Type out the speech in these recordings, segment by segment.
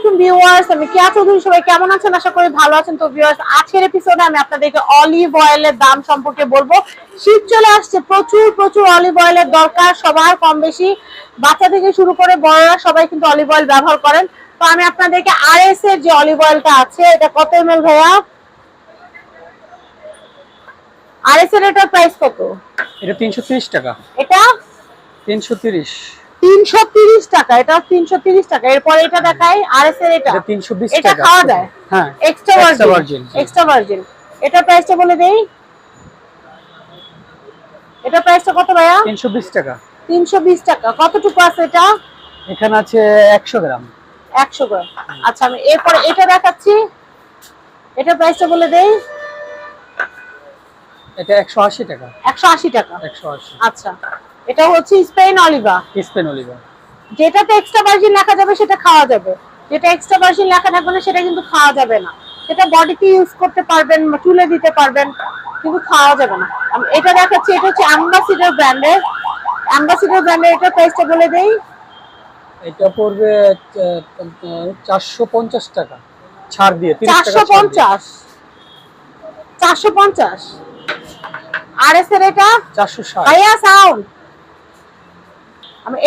আলাইকুম ভিউয়ার্স আমি কেয়া চৌধুরী সবাই কেমন আছেন? আশা করি ভালো আছেন। তো ভিউয়ার্স আজকের এপিসোডে আমি আপনাদেরকে অলিভ অয়েলের দাম সম্পর্কে বলব। শীত চলে আসছে প্রচুর প্রচুর অলিভ অয়েলের দরকার সবার কম বেশি। বাচ্চা থেকে শুরু করে বড়রা সবাই কিন্তু অলিভ অয়েল ব্যবহার করেন। তো আমি আপনাদেরকে আর এস এর যে অলিভ অয়েলটা আছে এটা কত এম এল ভাইয়া? আর এস এর এটার প্রাইস কত? এটা তিনশো টাকা। এটা? তিনশো তিরিশ। তিনশো তিরিশ টাকা এটা তিনশো তিরিশ টাকা। এরপর এটা দেখাই আর এস এর এটা তিনশো বিশ এটা খাওয়া যায়? হ্যাঁ এক্সট্রা ভার্জিন এক্সট্রা ভার্জিন এটা প্রাইসটা বলে দেই। এটা প্রাইসটা কত ভাইয়া? তিনশো বিশ টাকা। তিনশো বিশ টাকা। কতটুকু আছে এটা? এখানে আছে একশো গ্রাম। একশো গ্রাম। আচ্ছা আমি এরপরে এটা দেখাচ্ছি। এটা প্রাইসটা বলে দেই। এটা একশো আশি টাকা। একশো আশি টাকা। একশো আশি। আচ্ছা। এটা হচ্ছে স্পেন অলিভা স্পেন অলিভা যেটাতে এক্সট্রা ভার্জিন লেখা যাবে সেটা খাওয়া যাবে। যেটা এক্সট্রা ভার্জিন লেখা থাকবে না সেটা কিন্তু খাওয়া যাবে না। সেটা বডিতে ইউজ করতে পারবেন চুলে দিতে পারবেন কিন্তু খাওয়া যাবে না। এটা দেখাচ্ছি এটা হচ্ছে অ্যাম্বাসিডার ব্র্যান্ডের অ্যাম্বাসিডার ব্র্যান্ডের এটা প্রাইসটা বলে দেই। এটা পড়বে চারশো পঞ্চাশ টাকা। ছাড় দিয়ে 30 টাকা চারশো ছাড় দিয়ে। পঞ্চাশ। চারশো পঞ্চাশ। আর এস এর এটা? চারশো ষাট। ভাইয়া সাউন্ড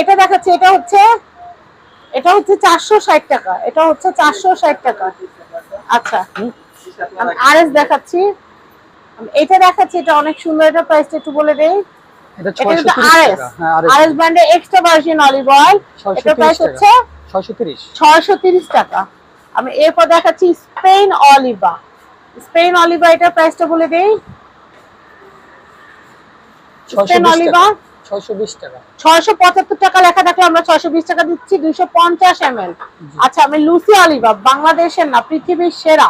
এটা দেখাচ্ছি এটা হচ্ছে এটা হচ্ছে চারশো ষাট টাকা এটা হচ্ছে চারশো ষাট টাকা। আচ্ছা আমি আর এস দেখাচ্ছি এটা দেখাচ্ছি এটা অনেক সুন্দর এটা প্রাইসটা একটু বলে দেই। এটা এটা ছয়শো কিন্তু আর এস হ্যাঁ আর এস ব্র্যান্ডের এক্সট্রা ভার্জিন অলিভ অয়েল এটা প্রাইস হচ্ছে টাকা। ছয়শো তিরিশ। ছয়শো তিরিশ টাকা। আমি এরপর দেখাচ্ছি স্পেন অলিভা স্পেন অলিভা এটা প্রাইসটা বলে দেই। স্পেন অলিভা টাকা। ছয়শো বিশ টাকা লেখা থাকলে আমরা টাকা দিচ্ছি দুইশো পঞ্চাশ এম আচ্ছা আমি লুসি অলিভা বাংলাদেশের না পৃথিবীর সেরা।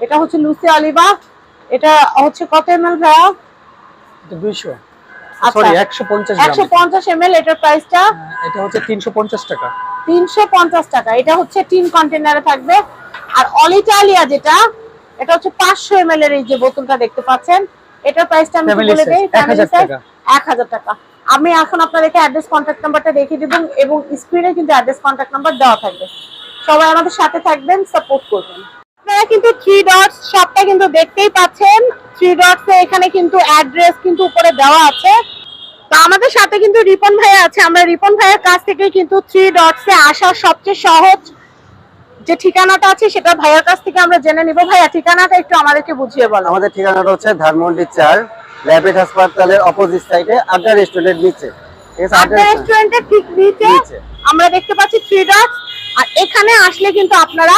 এটা হচ্ছে লুসি অলিভা। এটা হচ্ছে কত ভাইয়া। সরি এটার প্রাইসটা এটা হচ্ছে টাকা। টাকা। এটা হচ্ছে টিন কন্টেনারে থাকবে। আর অলিটালিয়া যেটা এটা হচ্ছে পাঁচশো এম এর এই যে বোতলটা দেখতে পাচ্ছেন এটার প্রাইসটা আমি বলে দেই 1000 টাকা। এক হাজার টাকা। আমি এখন আপনাদেরকে অ্যাড্রেস কন্ট্যাক্ট নাম্বারটা দেখিয়ে দিব এবং স্ক্রিনে কিন্তু অ্যাড্রেস কন্ট্যাক্ট নাম্বার দেওয়া থাকবে। সবাই আমাদের সাথে থাকবেন সাপোর্ট করবেন। আপনারা কিন্তু থ্রি ডটস সবটা কিন্তু দেখতেই পাচ্ছেন। থ্রি ডটস এখানে কিন্তু অ্যাড্রেস কিন্তু উপরে দেওয়া আছে। তো আমাদের সাথে কিন্তু রিপন ভাইয়া আছে। আমরা রিপন ভাইয়ের কাছ থেকে কিন্তু থ্রি ডটসে আসার সবচেয়ে সহজ যে ঠিকানাটা আছে, সেটা ভাইয়ার কাছ থেকে আমরা জেনে নিব। ভাইয়া, ঠিকানাটা একটু আমাদেরকে বুঝিয়ে বলো। আমাদের ঠিকানাটা হচ্ছে ধানমন্ডি চার ল্যাবেট হাসপাতালের অপোজিট সাইডে আড্ডা রেস্টুরেন্টের নিচে। আড্ডা রেস্টুরেন্টের ঠিক নিচে। আমরা দেখতে পাচ্ছি থ্রি ডটস আর এখানে আসলে কিন্তু আপনারা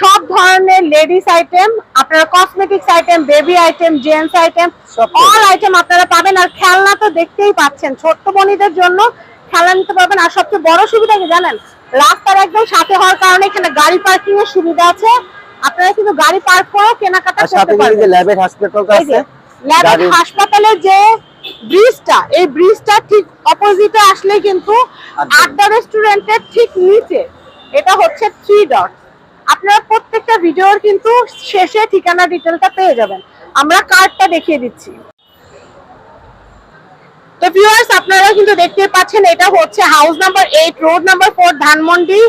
সব ধরনের লেডিস আইটেম আপনারা cosmetics item baby item gents item all item আপনারা পাবেন। আর খেলনা তো দেখতেই পাচ্ছেন ছোট্ট বনিদের জন্য খেলনা নিতে পারবেন। আর সবচেয়ে বড় সুবিধা কি জানেন? রাস্তার একদম সাথে হওয়ার কারণে এখানে গাড়ি পার্কিং এর সুবিধা আছে। আপনারা কিন্তু গাড়ি পার্ক করেও কেনাকাটা করতে পারবেন। ল্যাবেট হাসপাতালটা আছে। হাসপাতালের যে ব্রিজটা এই ব্রিজটা ঠিক অপোজিটে আসলে কিন্তু আড্ডা। আড্ডা রেস্টুরেন্টের ঠিক নিচে। এটা হচ্ছে থ্রি ডট আপনারা প্রত্যেকটা ভিডিওর কিন্তু শেষে ঠিকানা ডিটেলটা পেয়ে যাবেন। আমরা কার্ডটা দেখিয়ে দিচ্ছি। তো ভিউয়ার্স আপনারা কিন্তু দেখতে পাচ্ছেন এটা হচ্ছে house number eight road number four Dhanmondi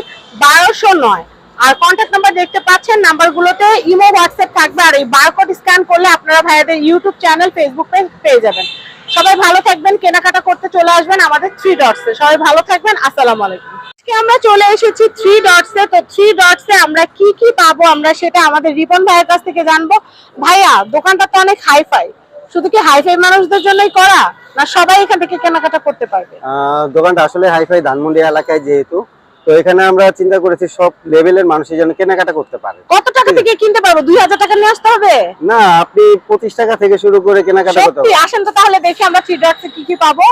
বারোশো নয়। আর কন্ট্যাক্ট নাম্বার দেখতে পাচ্ছেন নাম্বারগুলোতে ইমো হোয়াটসঅ্যাপ থাকবে, আর এই বারকোড স্ক্যান করলে আপনারা ভাইয়াদের ইউটিউব চ্যানেল ফেসবুক পেজ পেয়ে যাবেন। সবাই ভালো থাকবেন, কেনাকাটা করতে চলে আসবেন আমাদের থ্রি ডটসে সবাই ভালো থাকবেন, আসসালামু আলাইকুম। আমরা চলে এসেছি থ্রি ডটসে তো থ্রি ডটসে আমরা কি কি পাবো আমরা সেটা আমাদের রিপন ভাইয়ের কাছ থেকে জানব। ভাইয়া, দোকানটা তো অনেক হাইফাই শুধু কি হাইফাই মানুষদের জন্যই করা, না সবাই এখান থেকে কেনাকাটা করতে পারবে? দোকানটা আসলে হাইফাই ধানমন্ডি এলাকায় যেহেতু তো এখানে আমরা চিন্তা করেছি সব লেভেলের মানুষের যেন কেনাকাটা করতে পারে। কত টাকা থেকে কিনতে পারব? দুই হাজার টাকা নিয়ে আসতে হবে? না আপনি পঁচিশ টাকা থেকে শুরু করে কেনাকাটা করতে আসেন তো তাহলে দেখি আমরা কি কি পাবো।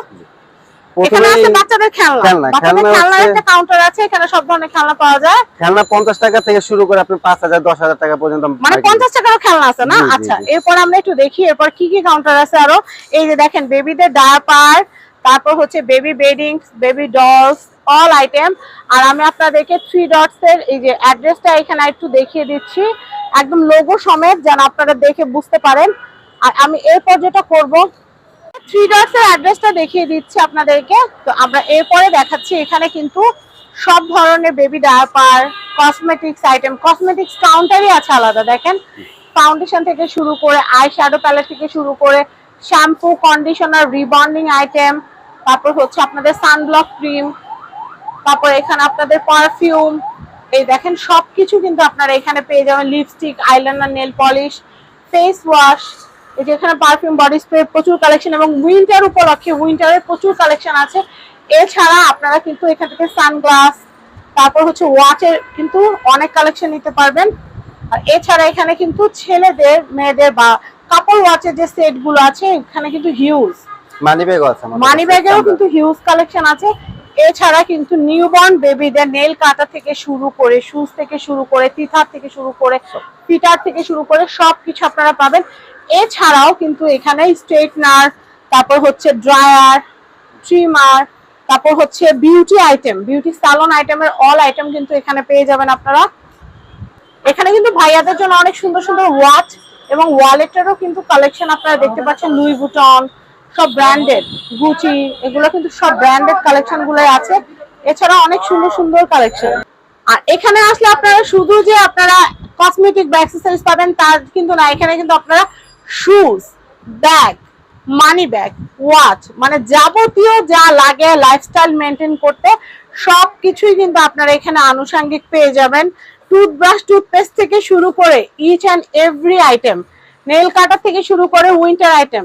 এখানে আছে বাচ্চাদের খেলনা। খেলনা, বাচ্চাদের খেলনা একটা কাউন্টার আছে এখানে সব ধরনের খেলনা পাওয়া যায়। খেলনা পঞ্চাশ টাকা থেকে শুরু করে আপনি টাকা পর্যন্ত মানে টাকারও খেলনা আছে না? আচ্ছা এরপর আমরা একটু দেখি এরপর কি কি কাউন্টার আছে আরও। এই যে দেখেন বেবিদের ডায়াপার তারপর হচ্ছে baby bedding baby dolls all item আর আমি আপনাদেরকে থ্রি ডটস এর এই যে অ্যাড্রেসটা এখানে একটু দেখিয়ে দিচ্ছি। একদম লোগো সমেত যেন আপনারা দেখে বুঝতে পারেন। আর আমি এরপর যেটা করব থ্রি ডটস এর অ্যাড্রেসটা দেখিয়ে দিচ্ছি আপনাদেরকে। তো আমরা এরপরে দেখাচ্ছি, এখানে কিন্তু সব ধরনের baby diaper cosmetics item cosmetics কাউন্টারই আছে আলাদা, দেখেন। ফাউন্ডেশন থেকে শুরু করে আই শ্যাডো প্যালেট থেকে শুরু করে শ্যাম্পু কন্ডিশনার রিবন্ডিং আইটেম তারপর হচ্ছে আপনাদের সানব্লক ক্রিম তারপর এখানে আপনাদের পারফিউম এই দেখেন সবকিছু কিন্তু আপনারা এখানে পেয়ে যাবেন। Lipstick eyeliner nail polish face wash এই যে এখানে পারফিউম বডি স্প্রে প্রচুর কালেকশন এবং উইন্টার উপলক্ষে উইন্টারের প্রচুর কালেকশন আছে। এছাড়া আপনারা কিন্তু এখান থেকে সানগ্লাস তারপর হচ্ছে ওয়াচের কিন্তু অনেক কালেকশন নিতে পারবেন। আর এছাড়া এখানে কিন্তু ছেলেদের মেয়েদের বা কাপড় ওয়াচের যে সেটগুলো আছে এখানে কিন্তু হিউজ মানি ব্যাগ আছে মানি কাছে। ব্যাগেরও কিন্তু হিউজ কালেকশন আছে। এছাড়া কিন্তু নিউবর্ন বেবিদের নেল কাটা থেকে শুরু করে শুজ থেকে শুরু করে তিথার থেকে শুরু করে পিটার থেকে শুরু করে সবকিছু আপনারা পাবেন। এছাড়াও কিন্তু এখানে স্ট্রেটনার তারপর হচ্ছে ড্রায়ার ট্রিমার তারপর হচ্ছে বিউটি আইটেম বিউটি সালন আইটেমের অল আইটেম কিন্তু এখানে পেয়ে যাবেন আপনারা। এখানে কিন্তু ভাইয়াদের জন্য অনেক সুন্দর সুন্দর ওয়াচ এবং ওয়ালেটেরও কিন্তু কালেকশন আপনারা দেখতে পাচ্ছেন লুই বুটন সব ব্র্যান্ডেড গুচি এগুলো কিন্তু সব ব্র্যান্ডেড কালেকশনগুলো আছে। এছাড়া অনেক সুন্দর সুন্দর কালেকশন আর এখানে আসলে আপনারা শুধু যে আপনারা কসমেটিক বা অ্যাক্সেসরিজ পাবেন তার কিন্তু না, এখানে কিন্তু আপনারা shoes bag money bag watch মানে যাবতীয় যা লাগে লাইফস্টাইল মেনটেন করতে সব কিছুই কিন্তু আপনারা এখানে আনুষঙ্গিক পেয়ে যাবেন। টুথব্রাশ টুথপেস্ট থেকে শুরু করে each and every item nail cutter থেকে শুরু করে উইন্টার আইটেম